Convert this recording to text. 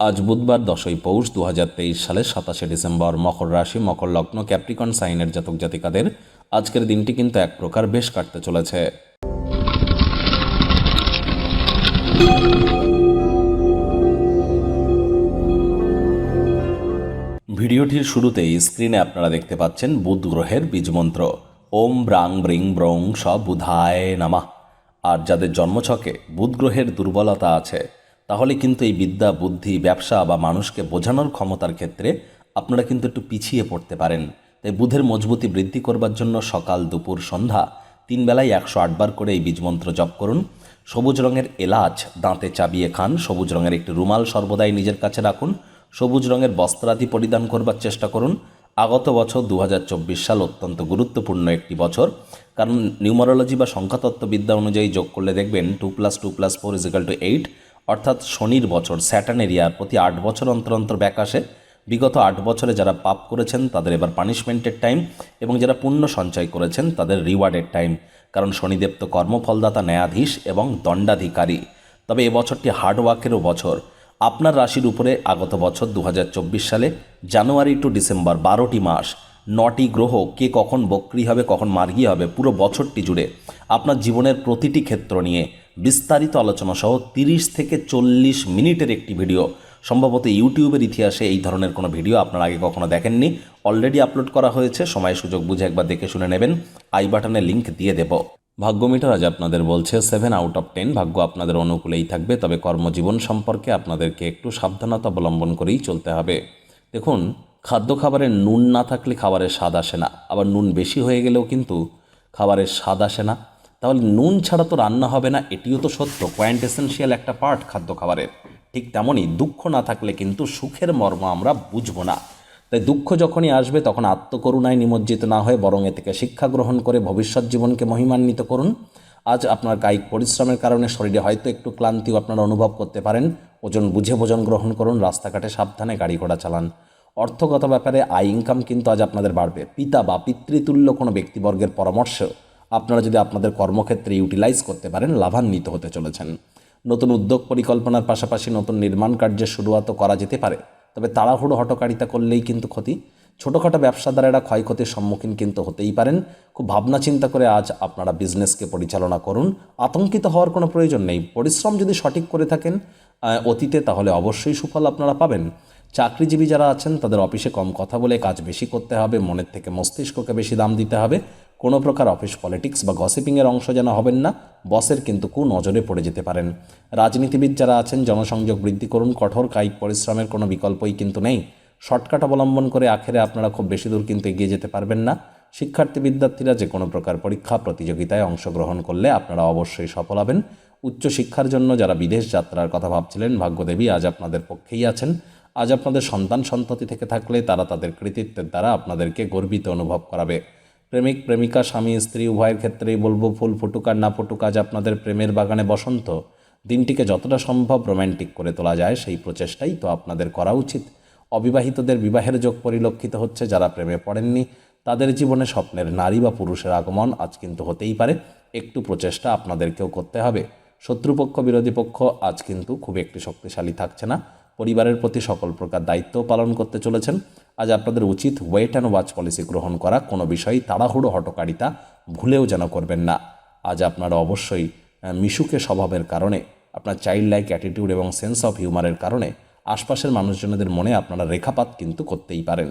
আজ বুধবার দশই পৌষ দু হাজার তেইশ সালের সাতাশে ডিসেম্বর মকর রাশি, মকর লগ্ন, ক্যাপ্রিকন, সাইনের জাতক জাতিকাদের আজকের দিনটি কিন্তু এক প্রকার বেশ কাটতে চলেছে। ভিডিওটির শুরুতেই স্ক্রিনে আপনারা দেখতে পাচ্ছেন বুধ গ্রহের বীজমন্ত্র ওম ব্রাং ব্রিং ব্রং স বুধায় নামা। আর যাদের জন্মছকে বুধ গ্রহের দুর্বলতা আছে তাহলে কিন্তু এই বিদ্যা, বুদ্ধি, ব্যবসা বা মানুষকে বোঝানোর ক্ষমতার ক্ষেত্রে আপনারা কিন্তু একটু পিছিয়ে পড়তে পারেন। তাই বুধের মজবুতি বৃদ্ধি করবার জন্য সকাল, দুপুর, সন্ধ্যা তিন বেলায় একশো আটবার করে এই বীজমন্ত্র জপ করুন। সবুজ রঙের এলাচ দাঁতে চাবিয়ে খান, সবুজ রঙের একটি রুমাল সর্বদাই নিজের কাছে রাখুন, সবুজ রঙের বস্ত্রাদি পরিধান করবার চেষ্টা করুন। আগত বছর দু হাজার চব্বিশ সাল অত্যন্ত গুরুত্বপূর্ণ একটি বছর। কারণ নিউমারোলজি বা সংখ্যাতত্ত্ববিদ্যা অনুযায়ী যোগ করলে দেখবেন two plus two plus four equal to eight. অর্থাৎ শনির বছর স্যাটার্ন এরিয়ার প্রতি আট বছর অন্তর অন্তর ব্যাক আসে। বিগত আট বছরে যারা পাপ করেছেন, তাদের এবার পানিশমেন্টের টাইম এবং যারা পুণ্য সঞ্চয় করেছেন, তাদের রিওয়ার্ডের টাইম কারণ শনিদেব তো কর্মফলদাতা, ন্যায়াধীশ এবং দণ্ডাধিকারী। তবে এ বছরটি হার্ডওয়ার্কেরও বছর। আপনার রাশির উপরে আগত বছর দু হাজার চব্বিশ সালে, জানুয়ারি টু ডিসেম্বর, বারোটি মাস। নটি গ্রহ, কে কখন বক্রি হবে, কখন মার্গী হবে, পুরো বছরটি জুড়ে আপনার জীবনের প্রতিটি ক্ষেত্র নিয়ে বিস্তারিত আলোচনা সহ তিরিশ থেকে চল্লিশ মিনিটের একটি ভিডিও। সম্ভবত ইউটিউবের ইতিহাসে এই ধরনের কোনো ভিডিও আপনার আগে কখনো দেখেননি। অলরেডি আপলোড করা হয়েছে, সময় সুযোগ বুঝে একবার দেখে শুনে নেবেন। আই বাটনে লিংক দিয়ে দেব। ভাগ্য মিটার আজ আপনাদের বলছে সেভেন আউট অফ টেন ভাগ্য আপনাদের অনুকূলেই থাকবে, তবে কর্মজীবন সম্পর্কে আপনাদেরকে একটু সাবধানতা অবলম্বন করেই চলতে হবে। দেখুন, খাদ্য খাবারে নুন না থাকলে খাবারের স্বাদ আসে না। আবার নুন বেশি হয়ে গেলেও কিন্তু খাবারের স্বাদ আসে না। তাহলে নুন ছাড়া তো রান্না হবে না, এটিও তো সত্য। পয়েন্ট এসেন্সিয়াল একটা পার্ট খাদ্য খাবারের। ঠিক তেমনই দুঃখ না থাকলে কিন্তু সুখের মর্ম আমরা বুঝব না। তাই দুঃখ যখনই আসবে, তখন আত্মকরুণায় নিমজ্জিত না হয়ে বরং এ থেকে শিক্ষা গ্রহণ করে ভবিষ্যৎ জীবনকে মহিমান্বিত করুন। আজ আপনার কায়িক পরিশ্রমের কারণে শরীরে হয়তো একটু ক্লান্তিও আপনারা অনুভব করতে পারেন। ওজন বুঝে ভোজন গ্রহণ করুন, রাস্তাঘাটে সাবধানে গাড়ি ঘোড়া চালান। অর্থগত ব্যাপারে আয় ইনকাম কিন্তু আজ আপনাদের বাড়বে। পিতা বা পিতৃতুল্য কোনো ব্যক্তিবর্গের পরামর্শ। আপনারা যদি আপনাদের কর্মক্ষেত্রে ইউটিলাইজ করতে পারেন, লাভান্বিত হতে চলেছেন। নতুন উদ্যোগ পরিকল্পনার পাশাপাশি নতুন নির্মাণ কার্যের শুরুয়াতও করা যেতে পারে। তবে তাড়াহুড়ো হটকারিতা করলেই কিন্তু ক্ষতি। ছোটোখাটো ব্যবসাদারেরা ক্ষয়ক্ষতির সম্মুখীন কিন্তু হতেই পারেন। খুব ভাবনা চিন্তা করে আজ আপনারা বিজনেসকে পরিচালনা করুন। আতঙ্কিত হওয়ার কোনো প্রয়োজন নেই। পরিশ্রম যদি সঠিক করে থাকেন অতীতে তাহলে অবশ্যই সুফল আপনারা পাবেন। চাকরিজীবী যারা আছেন, তাদের অফিসে কম কথা বলে কাজ বেশি করতে হবে, মনের থেকে মস্তিষ্ককে বেশি দাম দিতে হবে। কোনো প্রকার অফিস পলিটিক্স বা গসিপিংয়ের অংশ যেন হবেন না, বসের কিন্তু কু নজরে পড়ে যেতে পারেন। রাজনীতিবিদ যারা আছেন, জনসংযোগ বৃদ্ধি করুন, কঠোর কায়িক পরিশ্রমের কোনো বিকল্পই কিন্তু নেই। শর্টকাট অবলম্বন করে আখেরে আপনারা খুব বেশি দূর কিন্তু এগিয়ে যেতে পারবেন না। শিক্ষার্থী বিদ্যার্থীরা যে কোনো প্রকার পরীক্ষা, প্রতিযোগিতায় অংশগ্রহণ করলে আপনারা অবশ্যই সফল হবেন। উচ্চশিক্ষার জন্য যারা বিদেশ যাত্রার কথা ভাবছিলেন, ভাগ্যদেবী আজ আপনাদের পক্ষেই আছেন। আজ আপনাদের সন্তান সন্ততি থেকে থাকলে তারা তাদের কৃতিত্বের দ্বারা আপনাদেরকে গর্বিত অনুভব করাবে। প্রেমিক, প্রেমিকা, স্বামী, স্ত্রী, উভয়ের ক্ষেত্রেই বলব, ফুল ফুটুক আর না ফুটুক আজ আপনাদের প্রেমের বাগানে বসন্ত। দিনটিকে যতটা সম্ভব রোম্যান্টিক করে তোলা যায়, সেই প্রচেষ্টাই তো আপনাদের করা উচিত। অবিবাহিতদের বিবাহের যোগ পরিলক্ষিত হচ্ছে যারা প্রেমে পড়েননি। তাদের জীবনে স্বপ্নের নারী বা পুরুষের আগমন আজ কিন্তু হতেই পারে। একটু প্রচেষ্টা আপনাদেরকেও করতে হবে। শত্রুপক্ষ, বিরোধী পক্ষ আজ কিন্তু খুব একটি শক্তিশালী থাকছে না। পরিবারের প্রতি সকল প্রকার দায়িত্ব পালন করতে চলেছেন। আজ আপনাদের উচিত ওয়েট অ্যান্ড ওয়াচ পলিসি গ্রহণ করা। কোনো বিষয়ে তাড়াহুড়ো, হটকারিতা ভুলেও যেন করবেন না। আজ আপনারা অবশ্যই মিশুকে স্বভাবের কারণে, আপনার চাইল্ড লাইক অ্যাটিটিউড এবং সেন্স অফ হিউমারের কারণে, আশপাশের মানুষজনদের মনে আপনারা রেখাপাত কিন্তু করতেই পারেন।